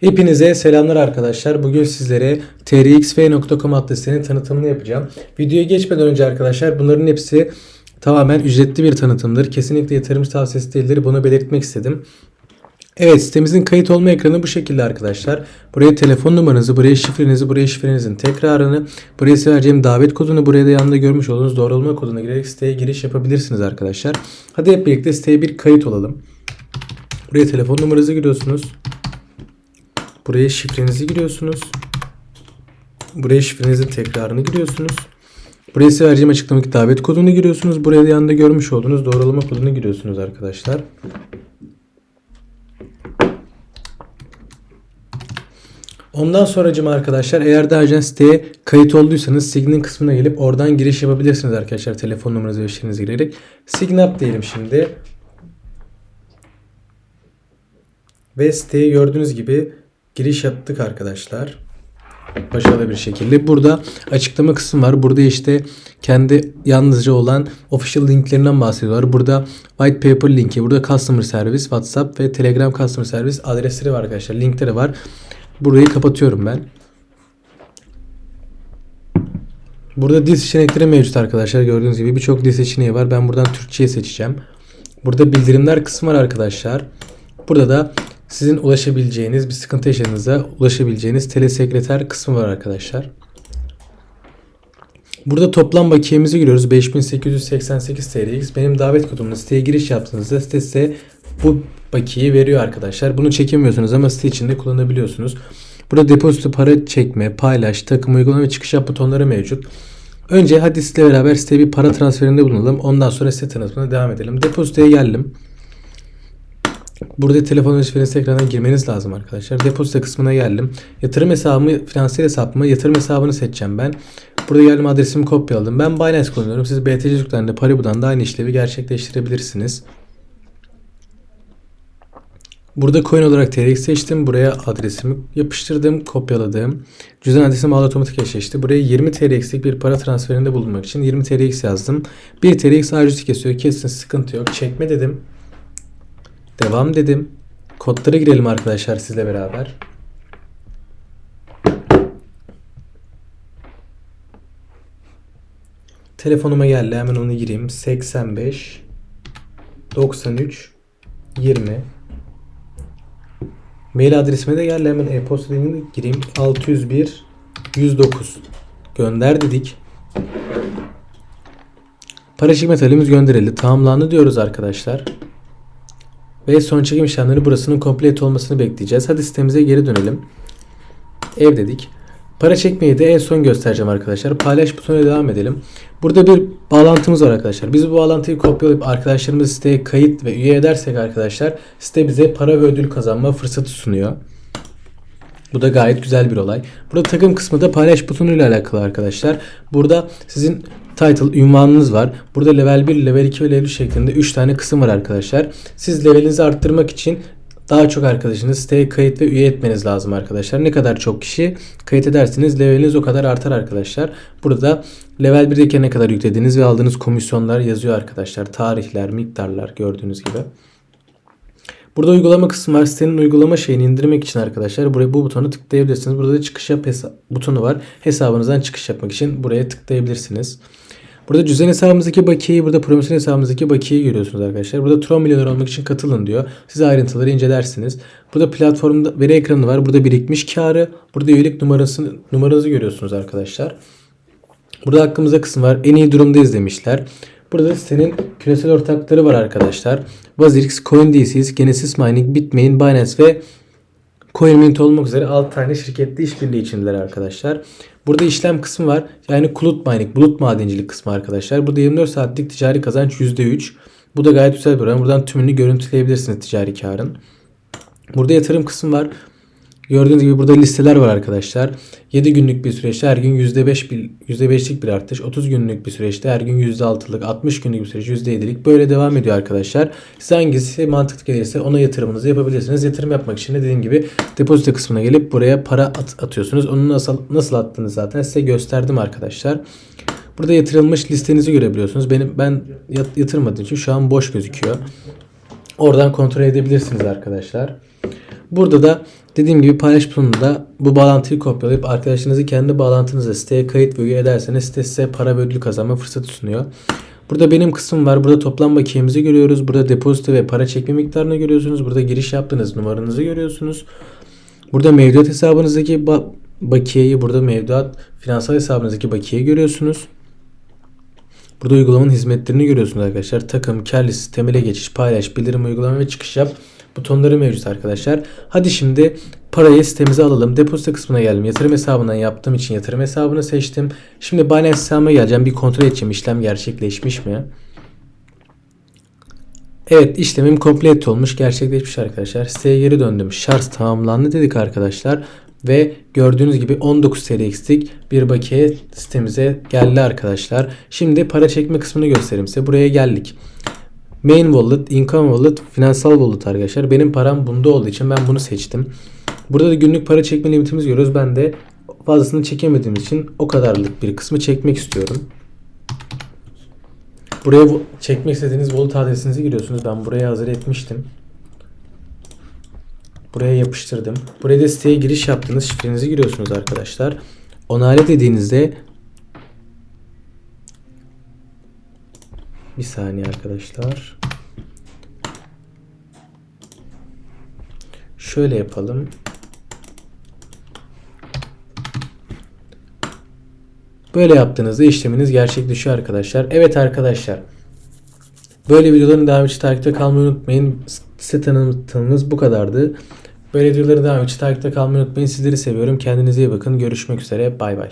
Hepinize selamlar arkadaşlar. Bugün sizlere trxf.com adlı sitenin tanıtımını yapacağım. Videoya geçmeden önce arkadaşlar bunların hepsi tamamen ücretli bir tanıtımdır. Kesinlikle yatırımcı tavsiyesi değildir. Bunu belirtmek istedim. Evet sitemizin kayıt olma ekranı bu şekilde arkadaşlar. Buraya telefon numaranızı, buraya şifrenizi, buraya şifrenizin tekrarını, buraya size vereceğim davet kodunu, buraya da yanında görmüş olduğunuz doğru olma koduna girerek siteye giriş yapabilirsiniz arkadaşlar. Hadi hep birlikte siteye bir kayıt olalım. Buraya telefon numaranızı giriyorsunuz. Buraya şifrenizi giriyorsunuz. Buraya şifrenizin tekrarını giriyorsunuz. Buraya size vereceğim açıklamadaki davet kodunu giriyorsunuz. Buraya da yanında görmüş olduğunuz doğrulama kodunu giriyorsunuz arkadaşlar. Ondan sonracıma arkadaşlar eğer daha önce siteye kayıt olduysanız Sign'in kısmına gelip oradan giriş yapabilirsiniz arkadaşlar telefon numaranızı ve şifrenizi girerek. Sign up diyelim şimdi. Ve siteye gördüğünüz gibi giriş yaptık arkadaşlar. Başarılı bir şekilde. Burada açıklama kısmı var. Burada işte kendi yalnızca olan official linklerinden bahsediyorlar. Burada white paper linki, burada customer service, WhatsApp ve Telegram customer service adresleri var arkadaşlar. Linkleri var. Burayı kapatıyorum ben. Burada dil seçenekleri mevcut arkadaşlar. Gördüğünüz gibi birçok dil seçeneği var. Ben buradan Türkçe'ye seçeceğim. Burada bildirimler kısmı var arkadaşlar. Burada da sizin ulaşabileceğiniz bir sıkıntı yaşadığınızda ulaşabileceğiniz telesekreter kısmı var arkadaşlar. Burada toplam bakiyemizi görüyoruz. 5888 TLX. Benim davet kodumla siteye giriş yaptığınızda site size bu bakiyeyi veriyor arkadaşlar. Bunu çekemiyorsunuz ama site içinde kullanabiliyorsunuz. Burada depozito para çekme, paylaş, takım uygulama ve çıkış yap butonları mevcut. Önce hadi sizle beraber siteye bir para transferinde bulunalım. Ondan sonra site tanıtımına devam edelim. Depozitoya geldim. Burada telefon ve şifrenizi tekrardan girmeniz lazım arkadaşlar. Depozito kısmına geldim. Yatırım hesabımı, finansal hesap mı? Yatırım hesabını seçeceğim ben. Burada geldim adresimi kopyaladım. Ben Binance kullanıyorum. Siz BTC Türk'ten Paribu'dan da aynı işlevi gerçekleştirebilirsiniz. Burada coin olarak TRX seçtim. Buraya adresimi yapıştırdım, kopyaladım. Cüzdan adresim bağlı otomatik eşleşti. Buraya 20 TRX'lik bir para transferinde bulunmak için 20 TRX yazdım. 1 TRX harcı kesiyor. Kesin sıkıntı yok. Çekme dedim. Devam dedim. Kodlara girelim arkadaşlar sizle beraber. Telefonuma geldi. Hemen onu gireyim. 85 93 20 Mail adresime de geldi. Hemen e-posta linkine gireyim. 601 109 Gönder dedik. Para çekme talebimiz gönderildi. Tamamlandı diyoruz arkadaşlar. Ve son çekim işlemleri burasının komplet olmasını bekleyeceğiz. Hadi sitemize geri dönelim. Ev dedik. Para çekmeyi de en son göstereceğim arkadaşlar. Paylaş butonuna devam edelim. Burada bir bağlantımız var arkadaşlar. Biz bu bağlantıyı kopyalayıp arkadaşlarımız siteye kayıt ve üye edersek arkadaşlar site bize para ve ödül kazanma fırsatı sunuyor. Bu da gayet güzel bir olay. Burada takım kısmı da paylaş butonuyla alakalı arkadaşlar. Burada sizin title ünvanınız var. Burada level 1, level 2 ve level 3 şeklinde 3 tane kısım var arkadaşlar. Siz levelinizi arttırmak için daha çok arkadaşınız siteye kayıt ve üye etmeniz lazım arkadaşlar. Ne kadar çok kişi kayıt ederseniz leveliniz o kadar artar arkadaşlar. Burada level 1'deki ne kadar yüklediğiniz ve aldığınız komisyonlar yazıyor arkadaşlar. Tarihler, miktarlar gördüğünüz gibi. Burada uygulama kısmı var. Sitenin uygulama şeyini indirmek için arkadaşlar buraya bu butonu tıklayabilirsiniz. Burada da çıkış yap butonu var. Hesabınızdan çıkış yapmak için buraya tıklayabilirsiniz. Burada cüzdan hesabımızdaki bakiyeyi, burada promosyon hesabımızdaki bakiyeyi görüyorsunuz arkadaşlar. Burada Tron milyoner olmak için katılın diyor. Siz ayrıntıları incelersiniz. Burada platformda veri ekranı var. Burada birikmiş karı, burada üyelik numarasını, numaranızı görüyorsunuz arkadaşlar. Burada hakkımızda kısım var. En iyi durumdayız demişler. Burada sitenin küresel ortakları var arkadaşlar. Wazirx, CoinDCS, Genesis Mining, Bitmain, Binance ve CoinMint olmak üzere 6 tane şirkette işbirliği içindeler arkadaşlar. Burada işlem kısmı var. Yani Cloud Mining, bulut madencilik kısmı arkadaşlar. Burada 24 saatlik ticari kazanç %3. Bu da gayet güzel bir oran. Buradan tümünü görüntüleyebilirsiniz ticari karın. Burada yatırım kısmı var. Gördüğünüz gibi burada listeler var arkadaşlar. 7 günlük bir süreçte her gün %5 bir, %5'lik bir artış. 30 günlük bir süreçte her gün %6'lık. 60 günlük bir süreç %7'lik. Böyle devam ediyor arkadaşlar. Size hangisi mantıklı gelirse ona yatırımınızı yapabilirsiniz. Yatırım yapmak için de dediğim gibi depozito kısmına gelip buraya para at atıyorsunuz. Onu nasıl nasıl attığını zaten size gösterdim arkadaşlar. Burada yatırılmış listenizi görebiliyorsunuz. Benim ben yatırmadığım için şu an boş gözüküyor. Oradan kontrol edebilirsiniz arkadaşlar. Burada da dediğim gibi paylaş butonunda bu bağlantıyı kopyalayıp arkadaşınızı kendi bağlantınıza siteye kayıt ve üye ederseniz site size para ve ödül kazanma fırsatı sunuyor. Burada benim kısmım var. Burada toplam bakiyemizi görüyoruz. Burada depozito ve para çekme miktarını görüyorsunuz. Burada giriş yaptığınız numaranızı görüyorsunuz. Burada mevduat hesabınızdaki ba- bakiyeyi, burada mevduat finansal hesabınızdaki bakiyeyi görüyorsunuz. Burada uygulamanın hizmetlerini görüyorsunuz arkadaşlar. Takım, kar listesi, temele geçiş, paylaş, bildirim uygulama ve çıkış yap butonları mevcut arkadaşlar. Hadi şimdi parayı sitemize alalım. Depozito kısmına geldim. Yatırım hesabından yaptığım için yatırım hesabını seçtim. Şimdi Binance hesabıma geleceğim. Bir kontrol edeceğim işlem gerçekleşmiş mi? Evet işlemim komplet olmuş gerçekleşmiş arkadaşlar. Siteye geri döndüm. Şarj tamamlandı dedik arkadaşlar. Ve gördüğünüz gibi 19 TL eksik bir bakiye sitemize geldi arkadaşlar. Şimdi para çekme kısmını göstereyim size. Buraya geldik. Main wallet, income wallet, finansal wallet arkadaşlar. Benim param bunda olduğu için ben bunu seçtim. Burada da günlük para çekme limitimizi görüyoruz. Ben de fazlasını çekemediğim için o kadarlık bir kısmı çekmek istiyorum. Buraya bu- çekmek istediğiniz wallet adresinizi giriyorsunuz. Ben buraya hazır etmiştim. Buraya yapıştırdım. Buraya da siteye giriş yaptığınız şifrenizi giriyorsunuz arkadaşlar. Onayla dediğinizde bir saniye arkadaşlar. Şöyle yapalım. Böyle yaptığınızda işleminiz gerçekleşiyor arkadaşlar. Evet arkadaşlar. Böyle videoların devam için takipte kalmayı unutmayın. Site tanıtımımız bu kadardı. Böyle videoların devam için takipte kalmayı unutmayın. Sizleri seviyorum. Kendinize iyi bakın. Görüşmek üzere. Bay bay.